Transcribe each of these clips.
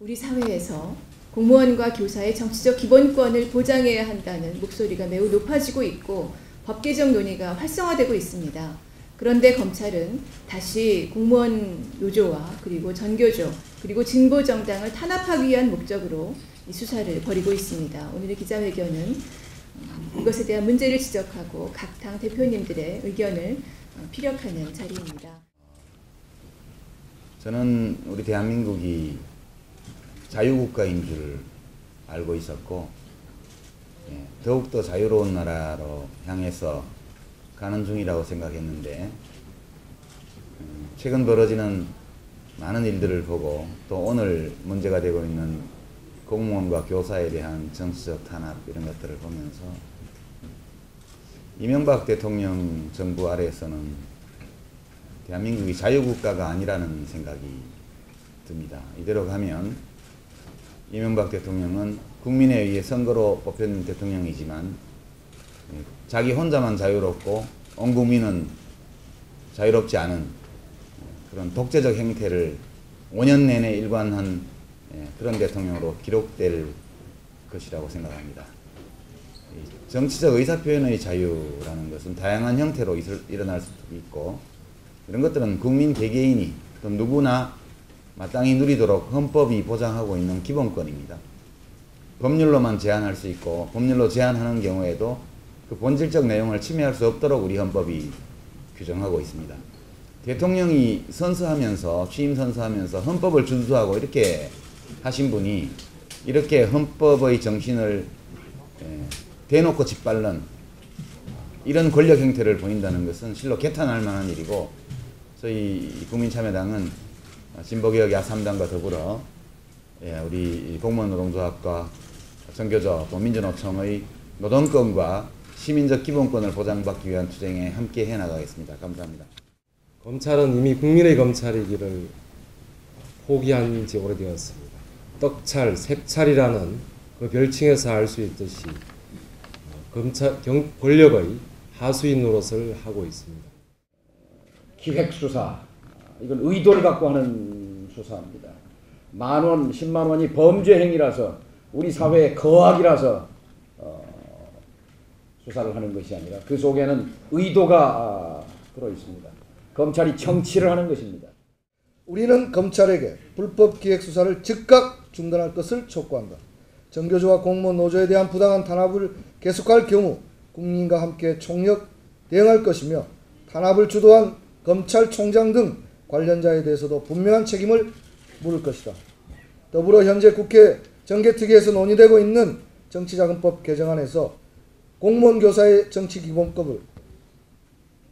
우리 사회에서 공무원과 교사의 정치적 기본권을 보장해야 한다는 목소리가 매우 높아지고 있고 법 개정 논의가 활성화되고 있습니다. 그런데 검찰은 다시 공무원 노조와 그리고 전교조 그리고 진보 정당을 탄압하기 위한 목적으로 이 수사를 벌이고 있습니다. 오늘의 기자회견은 음, 이것에 대한 문제를 지적하고 각 당 대표님들의 의견을 어, 피력하는 자리입니다. 저는 우리 대한민국이 자유국가인 줄 알고 있었고 예, 더욱더 자유로운 나라로 향해서 가는 중이라고 생각했는데 음, 최근 벌어지는 많은 일들을 보고 또 오늘 문제가 되고 있는 공무원과 교사에 대한 정치적 탄압 이런 것들을 보면서 이명박 대통령 정부 아래에서는 대한민국이 자유국가가 아니라는 생각이 듭니다. 이대로 가면 이명박 대통령은 국민에 의해 선거로 뽑힌 대통령이지만 예, 자기 혼자만 자유롭고 온 국민은 자유롭지 않은 그런 독재적 행태를 5년 내내 일관한 예, 그런 대통령으로 기록될 것이라고 생각합니다. 이 정치적 의사표현의 자유라는 것은 다양한 형태로 일어날 수도 있고 이런 것들은 국민 개개인이 또 누구나 마땅히 누리도록 헌법이 보장하고 있는 기본권입니다. 법률로만 제한할 수 있고 법률로 제한하는 경우에도 그 본질적 내용을 침해할 수 없도록 우리 헌법이 규정하고 있습니다. 대통령이 선서하면서 취임 선서하면서 헌법을 준수하고 이렇게 하신 분이 이렇게 헌법의 정신을 예, 대놓고 짓밟는 이런 권력 행태를 보인다는 것은 실로 개탄할 만한 일이고 저희 국민참여당은 진보개혁 야3당과 더불어 예, 우리 공무원 노동조합과 정교조 또 민주노총의 노동권과 시민적 기본권을 보장받기 위한 투쟁에 함께 해나가겠습니다. 감사합니다. 검찰은 이미 국민의 검찰이기를 포기한 지 오래되었습니다. 떡찰, 색찰이라는 그 별칭에서 알 수 있듯이 어, 검찰 경, 권력의 하수인 노릇을 하고 있습니다. 기획 수사 이건 의도를 갖고 하는 수사입니다. 만 원, 10만 원이 범죄 행위라서 우리 사회의 거악이라서 어, 수사를 하는 것이 아니라 그 속에는 의도가 아, 들어 있습니다. 검찰이 정치를 하는 것입니다. 우리는 검찰에게 불법 기획 수사를 즉각 중단할 것을 촉구한다. 정교조와 공무원 노조에 대한 부당한 탄압을 계속할 경우 국민과 함께 총력 대응할 것이며 탄압을 주도한 검찰총장 등 관련자에 대해서도 분명한 책임을 물을 것이다. 더불어 현재 국회 정개특위에서 논의되고 있는 정치자금법 개정안에서 공무원 교사의 정치 기본급을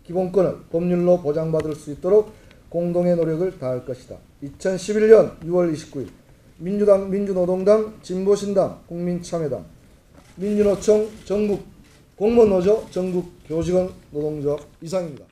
기본권을 법률로 보장받을 수 있도록 공동의 노력을 다할 것이다. 2011년 6월 29일 민주당, 민주노동당, 진보신당, 국민참여당, 민주노총 전국 공무원노조 전국 교직원 노동조합 이상입니다.